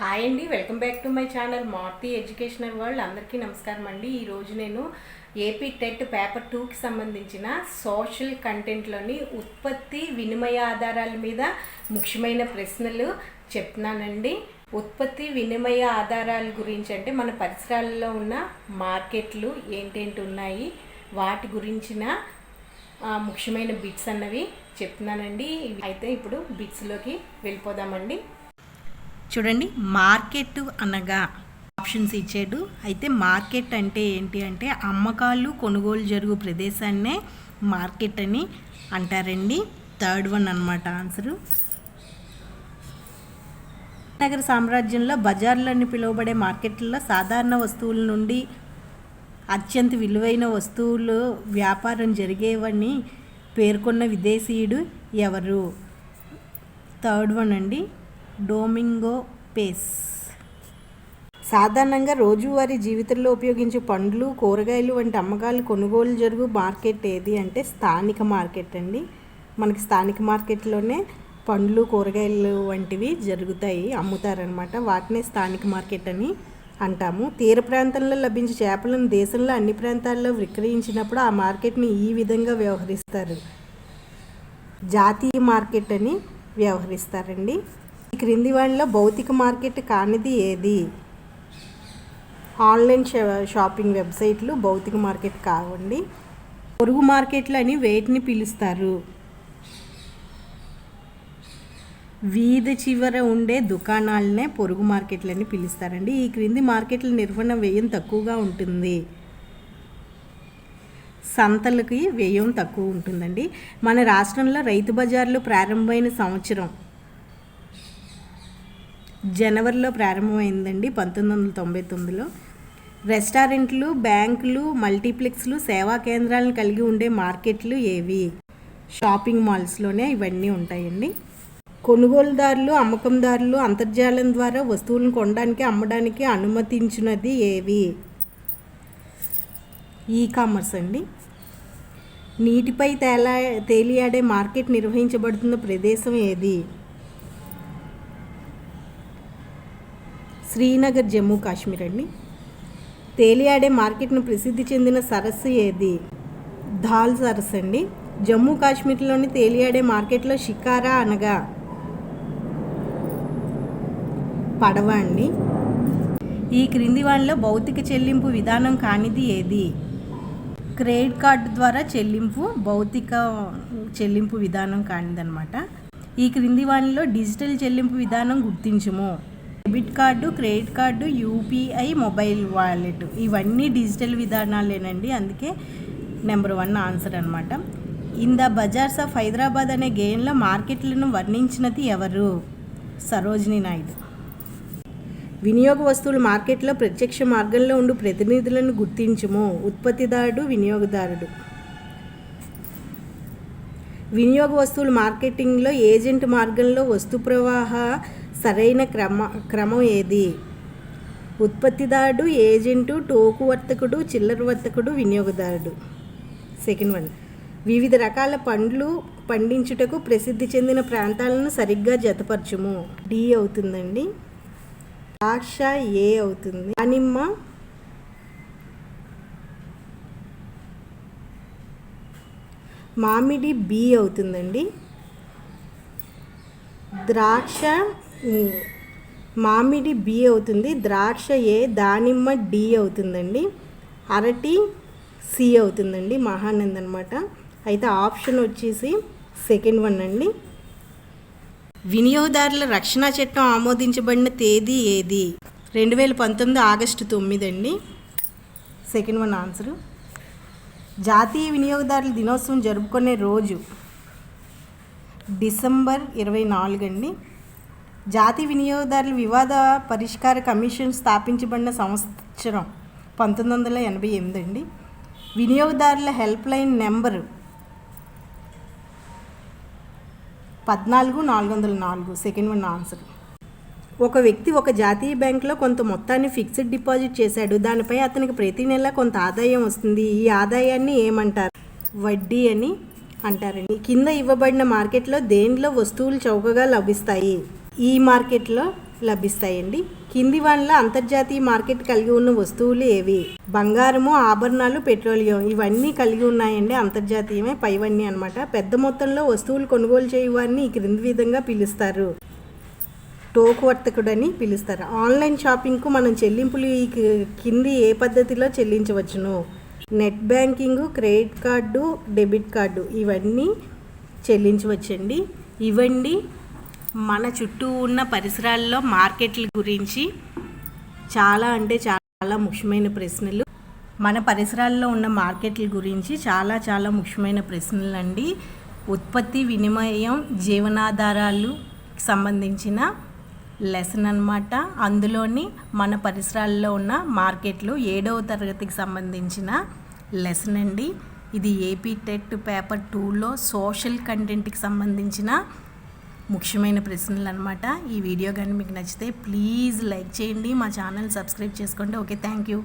Hi అండి welcome back to my channel Marthi educational world. అందరికీ నమస్కారం అండి. ఈరోజు నేను ఏపీ టెట్ పేపర్ టూకి సంబంధించిన సోషల్ కంటెంట్లోని ఉత్పత్తి వినిమయ ఆధారాల మీద ముఖ్యమైన ప్రశ్నలు చెప్తున్నానండి. ఉత్పత్తి వినిమయ ఆధారాల గురించి అంటే మన పరిసరాల్లో ఉన్న మార్కెట్లు ఏంటేంటి ఉన్నాయి వాటి గురించిన ముఖ్యమైన బిట్స్ అన్నవి చెప్తున్నానండి. అయితే ఇప్పుడు బిట్స్లోకి వెళ్ళిపోదామండి. చూడండి మార్కెట్ అనగా ఆప్షన్స్ ఇచ్చాడు. అయితే మార్కెట్ అంటే ఏంటి అంటే అమ్మకాలు కొనుగోలు జరుగు ప్రదేశాన్నే మార్కెట్ అని అంటారండి. థర్డ్ వన్ అనమాట ఆన్సరు. నగర సామ్రాజ్యంలో బజార్లని పిలువబడే మార్కెట్లలో సాధారణ వస్తువుల నుండి అత్యంత విలువైన వస్తువులు వ్యాపారం జరిగేవని పేర్కొన్న విదేశీయుడు ఎవరు? థర్డ్ వన్ అండి. Domingo Paes. సాధారణంగా రోజువారీ జీవితంలో ఉపయోగించే పండ్లు కూరగాయలు వంటి అమ్మకాలు కొనుగోలు జరుగు మార్కెట్ ఏది అంటే స్థానిక మార్కెట్ అండి. మనకి స్థానిక మార్కెట్లోనే పండ్లు కూరగాయలు వంటివి జరుగుతాయి అమ్ముతారనమాట వాటినే స్థానిక మార్కెట్ అని అంటాము. తీర ప్రాంతంలో లభించే చేపలను దేశంలో అన్ని ప్రాంతాల్లో విక్రయించినప్పుడు ఆ మార్కెట్ని ఈ విధంగా వ్యవహరిస్తారు. జాతీయ మార్కెట్ అని వ్యవహరిస్తారండి. క్రింది వాటిలో భౌతిక మార్కెట్ కానిది ఏది? ఆన్లైన్ షా- షాపింగ్ వెబ్సైట్లు భౌతిక మార్కెట్ కావండి. పొరుగు మార్కెట్లు అని వేటిని పిలుస్తారు? వీధి చివర ఉండే దుకాణాలనే పొరుగు మార్కెట్లని పిలుస్తారండి. ఈ క్రింది మార్కెట్ల నిర్వహణ వ్యయం తక్కువగా ఉంటుంది. సంతలకి వ్యయం తక్కువ ఉంటుందండి. మన రాష్ట్రంలో రైతు బజార్లు ప్రారంభమైన సంవత్సరం జనవరిలో ప్రారంభమైందండి పంతొమ్మిది వందల తొంభై తొమ్మిదిలో. రెస్టారెంట్లు బ్యాంకులు మల్టీప్లెక్స్లు సేవా కేంద్రాలను కలిగి ఉండే మార్కెట్లు ఏవి? షాపింగ్ మాల్స్లోనే ఇవన్నీ ఉంటాయండి. కొనుగోలుదారులు అమ్మకందారులు అంతర్జాలం ద్వారా వస్తువులను కొనడానికి అమ్మడానికి అనుమతించినది ఏవి? ఈ కామర్స్ అండి. నీటిపై తేలా తేలియాడే మార్కెట్ నిర్వహించబడుతున్న ప్రదేశం ఏది? శ్రీనగర్ జమ్మూ కాశ్మీర్ అండి. తేలియాడే మార్కెట్ను ప్రసిద్ధి చెందిన సరస్సు ఏది? ధాల్ సరస్సు అండి. జమ్మూ కాశ్మీర్లోని తేలియాడే మార్కెట్లో షికారా అనగా పడవ అండి. ఈ క్రింది వాళ్ళలో భౌతిక చెల్లింపు విధానం కానిది ఏది? క్రెడిట్ కార్డు ద్వారా చెల్లింపు భౌతిక చెల్లింపు విధానం కానిదన్నమాట. ఈ క్రింది వాణిలో డిజిటల్ చెల్లింపు విధానం గుర్తించము. Debit card credit card UPI mobile wallet ఇవన్నీ డిజిటల్ విధానాలేనండి. అందుకే నెంబర్ వన్ ఆన్సర్ అనమాట in the bazaars of Hyderabad అనే గేయంలో మార్కెట్లను వర్ణించినది ఎవరు? సరోజిని నాయుడు. వినియోగ వస్తువులు మార్కెట్లో ప్రత్యక్ష మార్గంలో ఉండు ప్రతినిధులను గుర్తించుము. ఉత్పత్తిదారుడు వినియోగదారుడు. వినియోగ వస్తువులు మార్కెటింగ్లో ఏజెంట్ మార్గంలో వస్తు ప్రవాహ సరైన క్రమ క్రమం ఏది? ఉత్పత్తిదారుడు ఏజెంటు టోకు వర్తకుడు చిల్లర వర్తకుడు వినియోగదారుడు. Second one. వివిధ రకాల పండ్లు పండించుటకు ప్రసిద్ధి చెందిన ప్రాంతాలను సరిగ్గా జతపరచుము. డి అవుతుందండి. ద్రాక్ష ఏ అవుతుంది? దానిమ్మ మామిడి బి అవుతుందండి. ద్రాక్ష మామిడి బి అవుతుంది. ద్రాక్ష ఏ దానిమ్మ డి అవుతుందండి. అరటి సి అవుతుందండి. మహానంద్ అనమాట అయితే ఆప్షన్ వచ్చేసి సెకండ్ వన్ అండి. వినియోగదారుల రక్షణ చట్టం ఆమోదించబడిన తేదీ ఏది? రెండు వేల పంతొమ్మిది ఆగస్టు తొమ్మిది అండి. Second one answer. జాతీయ వినియోగదారుల దినోత్సవం జరుపుకునే రోజు డిసెంబర్ ఇరవై నాలుగు అండి జాతీయ వినియోగదారుల వివాద పరిష్కార కమిషన్ స్థాపించబడిన సంవత్సరం పంతొమ్మిది వందల ఎనభై ఎనిమిది అండి వినియోగదారుల హెల్ప్ లైన్ నెంబరు పద్నాలుగు నాలుగు వందల నాలుగు సెకండ్ వన్ ఆన్సర్. ఒక వ్యక్తి ఒక జాతీయ బ్యాంకులో కొంత మొత్తాన్ని ఫిక్స్డ్ డిపాజిట్ చేశాడు. దానిపై అతనికి ప్రతి నెల కొంత ఆదాయం వస్తుంది. ఈ ఆదాయాన్ని ఏమంటారు? వడ్డీ అని అంటారండి. కింద ఇవ్వబడిన మార్కెట్లో దేనిలో వస్తువులు చౌకగా లభిస్తాయి? ఈ మార్కెట్లో లభిస్తాయండి. కింది వాళ్ళ అంతర్జాతీయ మార్కెట్ కలిగి ఉన్న వస్తువులు ఏవి? బంగారము ఆభరణాలు పెట్రోలియం ఇవన్నీ కలిగి ఉన్నాయండి. అంతర్జాతీయమే పైవన్నీ అనమాట పెద్ద మొత్తంలో వస్తువులు కొనుగోలు చేయవారిని ఈ క్రింది విధంగా పిలుస్తారు. టోకు వర్తకుడని పిలుస్తారు. ఆన్లైన్ షాపింగ్కు మనం చెల్లింపులు ఈ కింది ఏ పద్ధతిలో చెల్లించవచ్చును? Net banking credit card debit card ఇవన్నీ చెల్లించవచ్చండి. ఇవండి మన చుట్టూ ఉన్న పరిసరాల్లో మార్కెట్ల గురించి చాలా అంటే చాలా ముఖ్యమైన ప్రశ్నలు. మన పరిసరాల్లో ఉన్న మార్కెట్ల గురించి చాలా చాలా ముఖ్యమైన ప్రశ్నలు అండి ఉత్పత్తి వినిమయం జీవనాధారాలు సంబంధించిన లెసన్ అన్నమాట. అందులోని మన పరిసరాల్లో ఉన్న మార్కెట్లు ఏడవ తరగతికి సంబంధించిన లెసన్ అండి. ఇది ఏపీ టెట్ పేపర్ టూలో సోషల్ కంటెంట్కి సంబంధించిన ముఖ్యమైన ప్రశ్నలు అనమాట ఈ వీడియో కానీ మీకు నచ్చితే ప్లీజ్ లైక్ చేయండి. మా ఛానల్ సబ్స్క్రైబ్ చేసుకోండి. Okay thank you